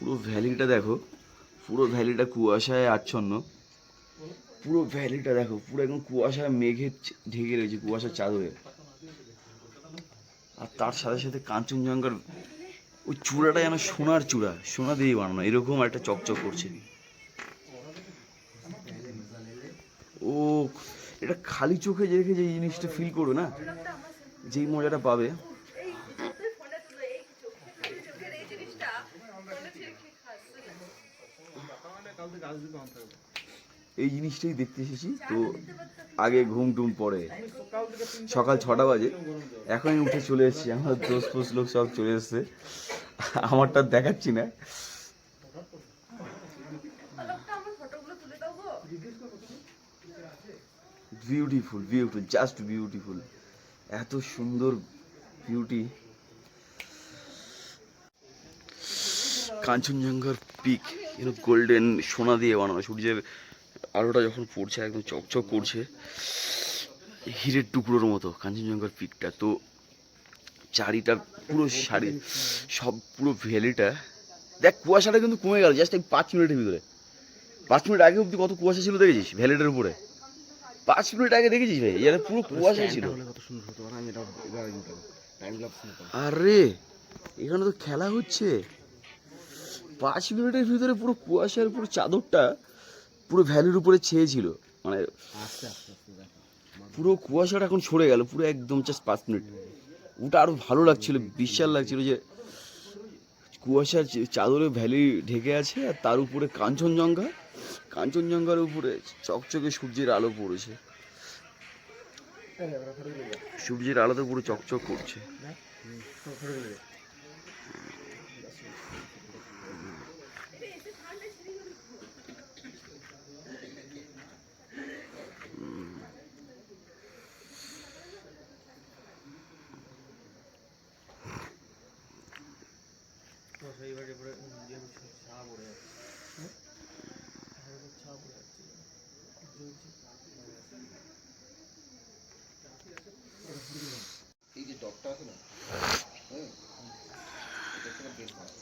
পুরো ভ্যালিটা দেখো, পুরো ভ্যালিটা কুয়াশায় আচ্ছন্ন। পুরো ভ্যালিটা দেখো, পুরো একদম কুয়াশায় মেঘে ঢেকে রয়েছে, কুয়াশার চাদরে। আর তার সাথে সাথে কাঞ্চনজঙ্ঘার ওই চূড়াটা যেন সোনার চূড়া, সোনা দিয়ে বানানো, এরকম একটা চকচক করছে। ও, এটা খালি চোখে রেখে যে জিনিসটা ফিল করবে না, যেই মজাটা পাবে। এই জিনিসটাই দেখতে এসেছি, তো আগে ঘুম টুম পড়ে সকাল ছটা বাজে, এখনই উঠে চলে এসেছি আমার, দোষ ফোস লোক সব চলে এসছে। আমারটা দেখাচ্ছি না। বিউটিফুল বিউটিফুল জাস্ট বিউটিফুল এত সুন্দর বিউটি কাঞ্চনজঙ্ঘার পিক এরকম গোল্ডেন সোনা দিয়ে বানানো। সূর্যের আলোটা যখন পড়ছে একদম চকচক করছে হিরের টুকরোর মতো কাঞ্চনজঙ্ঘার পিকটা তো চারিটা পুরো শাড়ি সব পুরো ভ্যালিটা দেখ কুয়াশাটা কিন্তু কমে গেল জাস্ট এই পাঁচ মিনিটের ভিতরে। পাঁচ মিনিট আগে অব্দি কত কুয়াশা ছিল দেখেছিস ভ্যালিটার উপরে? পাঁচ মিনিট আগে দেখেছিস ভাই এটা পুরো কুয়াশা ছিল। আরে এখানে তো খেলা হচ্ছে। পাঁচ মিনিটের ভিতরে পুরো কুয়াশার পুরো চাদরটা পুরো ভ্যালির উপরে ছেয়েছিল মানে পুরো কুয়াশাটা এখন সরে গেল পুরো একদম জাস্ট পাঁচ মিনিট। ওটা আরও ভালো লাগছিল বিশাল লাগছিল যে কুয়াশার চাদরে ভ্যালি ঢেকে আছে আর তার উপরে কাঞ্চনজঙ্ঘা। কাঞ্চনজঙ্ঘার উপরে চকচকে সূর্যের আলো পড়েছে। সূর্যের আলোতে পুরো চকচক করছে। এই যে ডগটা আছে না? হ্যাঁ। এটা থেকে বেশ ভালো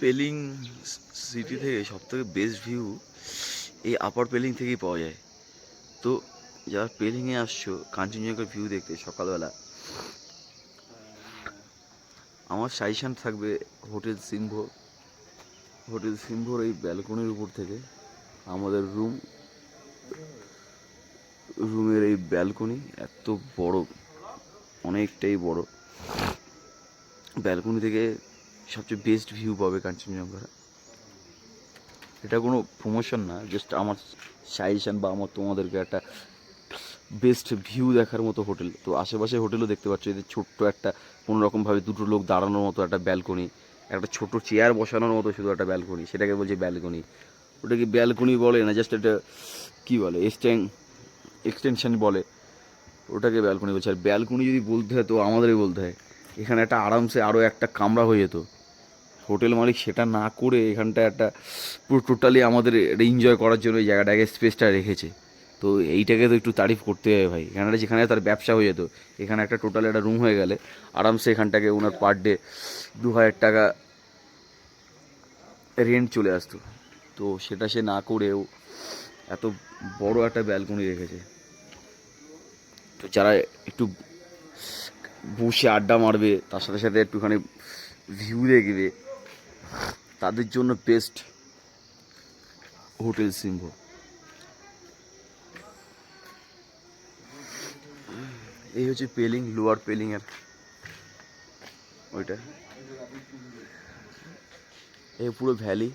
পেলিং সিটি থেকে সব থেকে বেস্ট ভিউ এই আপার পেলিং থেকেই পাওয়া যায়। তো যারা পেলিংয়ে আসছো কাঞ্চনজঙ্ঘার ভিউ দেখতে সকালবেলা আমার সাজেশন থাকবে হোটেল সিম্ভ হোটেল সিম্ভর এই ব্যালকনির উপর থেকে আমাদের রুম, রুমের এই ব্যালকনি এত বড়, অনেকটাই বড়। ব্যালকনি থেকে সবচেয়ে বেস্ট ভিউ পাবে কাঞ্চনজঙ্ঘা এটা কোনো প্রমোশন না জাস্ট আমার সাজেশন বা আমার তোমাদেরকে একটা বেস্ট ভিউ দেখার মতো হোটেল তো আশেপাশে হোটেলও দেখতে পাচ্ছ এদের ছোট্ট একটা কোনোরকমভাবে দুটো লোক দাঁড়ানোর মতো একটা ব্যালকনি একটা ছোট চেয়ার বসানোর মতো শুধু একটা ব্যালকনি সেটাকে বলছে ব্যালকনি ওটাকে ব্যালকনি বলে না জাস্ট একটা, কী বলে এক্সটেন এক্সটেনশন বলে। ওটাকে ব্যালকনি বলছে। আর ব্যালকনি যদি বলতে হয় তো আমাদেরই বলতে হয়। এখানে একটা আরামসে আরও একটা কামরা হয়ে যেত। হোটেল মালিক সেটা না করে এখানটা একটা পুরো টোটালি আমাদের এটা এনজয় করার জন্য এই জায়গাটাকে স্পেসটা রেখেছে। তো এইটাকে তো একটু তারিফ করতে হবে ভাই। এখানে যেখানে তার ব্যবসা হয়ে যেত, এখানে একটা টোটাল একটা রুম হয়ে গেলে আরামসে এখানটাকে ওনার পার ডে দু হাজার টাকা রেন্ট চলে আসতো। তো সেটা সে না করেও এত বড় একটা ব্যালকনি রেখেছে। তো যারা একটু বসে আড্ডা মারবে, তার সাথে সাথে একটুখানি ভিউ দেখবে, তাদের জন্য বেস্ট হোটেল সিংহ এই হচ্ছে পেলিং, লোয়ার পেলিং এর ওইটা। এই পুরো ভ্যালি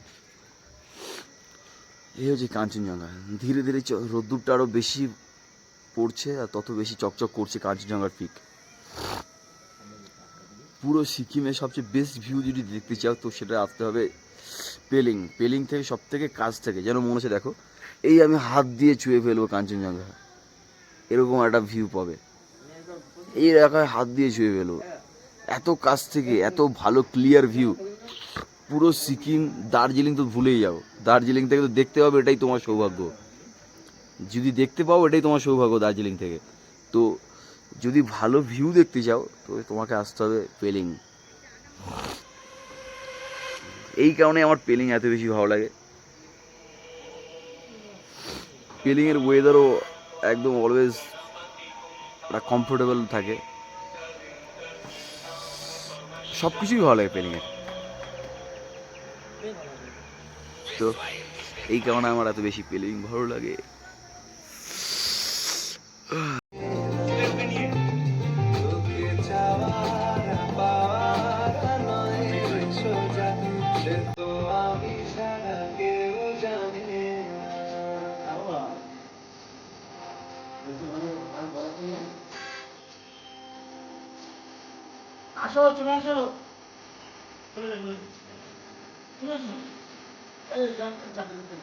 এই হচ্ছে কাঞ্চনজঙ্ঘা। ধীরে ধীরে রোদ্দুরটা আরও বেশি পড়ছে আর তত বেশি চকচক করছে কাঞ্চনজঙ্ঘার পিক পুরো সিকিমের সবচেয়ে বেস্ট ভিউ যদি দেখতে চাও, তো সেটা আসতে হবে পেলিং। পেলিং থেকে সব থেকে কাছ থেকে। যেন মনে হচ্ছে, দেখো, এই আমি হাত দিয়ে ছুঁয়ে ফেলব কাঞ্চনজঙ্ঘা। এরকম একটা ভিউ পাবে। এই এলাকায় হাত দিয়ে ছুঁয়ে ফেলব এত কাছ থেকে, এত ভালো ক্লিয়ার ভিউ পুরো সিকিম, দার্জিলিং তো ভুলেই যাও। দার্জিলিং থেকে তো দেখতে পাবে এটাই তোমার সৌভাগ্য। যদি দেখতে পাও এটাই তোমার সৌভাগ্য দার্জিলিং থেকে। তো যদি ভালো ভিউ দেখতে চাও, তো তোমাকে আসতে হবে পেলিং এই কারণে আমার পেলিং এত বেশি ভালো লাগে। পেলিংয়ের ওয়েদারও একদম অলওয়েজ একটা কমফোর্টেবল থাকে। সব কিছুই ভালো লাগে পেলিংয়ের তো এই কারণে আমার এত বেশি পেলিং ভালো লাগে। আসো চলে আসো চলে আসো চলে আসো এই যান যান যান